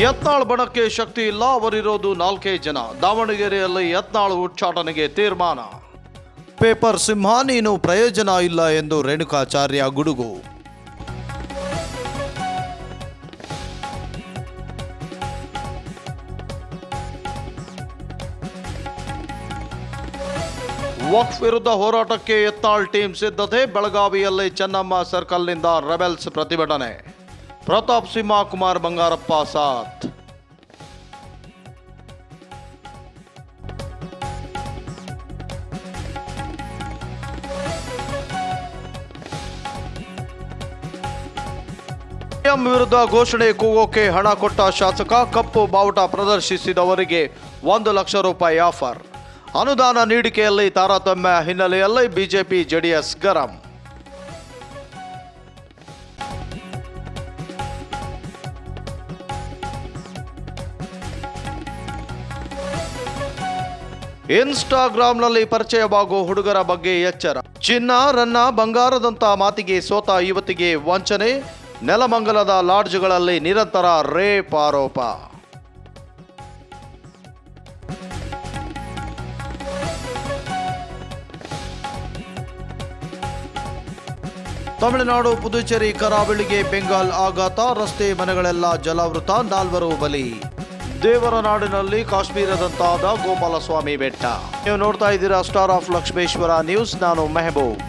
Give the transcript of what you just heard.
ಯತ್ನಾಳ್ ಬಣಕ್ಕೆ ಶಕ್ತಿ ಇಲ್ಲ, ಅವರಿರೋದು ನಾಲ್ಕೇ ಜನ. ದಾವಣಗೆರೆಯಲ್ಲಿ ಯತ್ನಾಳ್ ಉಚ್ಚಾಟನೆಗೆ ತೀರ್ಮಾನ. ಪೇಪರ್ ಸಿಂಹ, ನೀನು ಪ್ರಯೋಜನ ಇಲ್ಲ ಎಂದು ರೇಣುಕಾಚಾರ್ಯ ಗುಡುಗು. ವಕ್ಫ್ ವಿರುದ್ಧ ಹೋರಾಟಕ್ಕೆ ಯತ್ನಾಳ್ ಟೀಮ್ ಸಿದ್ಧತೆ, ಬೆಳಗಾವಿಯಲ್ಲಿ ಚೆನ್ನಮ್ಮ ಸರ್ಕಲ್ನಿಂದ ರೆಬೆಲ್ಸ್ ಪ್ರತಿಭಟನೆ. ಪ್ರತಾಪ್ ಸಿಂಹ, ಕುಮಾರ್ ಬಂಗಾರಪ್ಪ ಸಾತ್ ಸಿಎಂ ವಿರುದ್ಧ ಘೋಷಣೆ ಕೂಗೋಕೆ ಹಣ ಕೊಟ್ಟ ಶಾಸಕ ಕಪ್ಪು ಬಾವುಟ ಪ್ರದರ್ಶಿಸಿದವರಿಗೆ ಒಂದು ಲಕ್ಷ ರೂಪಾಯಿ ಆಫರ್. ಅನುದಾನ ನೀಡಿಕೆಯಲ್ಲಿ ತಾರತಮ್ಯ ಹಿನ್ನೆಲೆಯಲ್ಲಿ ಬಿಜೆಪಿ ಜೆಡಿಎಸ್ ಗರಂ. ಇನ್ಸ್ಟಾಗ್ರಾಂನಲ್ಲಿ ಪರಿಚಯವಾಗುವ ಹುಡುಗರ ಬಗ್ಗೆ ಎಚ್ಚರ. ಚಿನ್ನ, ರನ್ನ, ಬಂಗಾರದಂತ ಮಾತಿಗೆ ಸೋತ ಯುವತಿಗೆ ವಂಚನೆ, ನೆಲಮಂಗಲದ ಲಾಡ್ಜ್ಗಳಲ್ಲಿ ನಿರಂತರ ರೇಪ್ ಆರೋಪ. ತಮಿಳುನಾಡು ಪುದುಚೇರಿ ಕರಾವಳಿಗೆ ಬೆಂಗಾಲ್ ಆಘಾತ, ರಸ್ತೆ ಮನೆಗಳೆಲ್ಲ ಜಲಾವೃತ, ನಾಲ್ವರು ಬಲಿ. ದೇವರ ನಾಡಿನಲ್ಲಿ ಕಾಶ್ಮೀರದಂತಾದ ಗೋಪಾಲಸ್ವಾಮಿ ಬೆಟ್ಟ. ನೀವು ನೋಡ್ತಾ ಇದ್ದೀರಾ ಸ್ಟಾರ್ ಆಫ್ ಲಕ್ಷ್ಮೇಶ್ವರ ನ್ಯೂಸ್ ನಾನು ಮೆಹಬೂಬ್.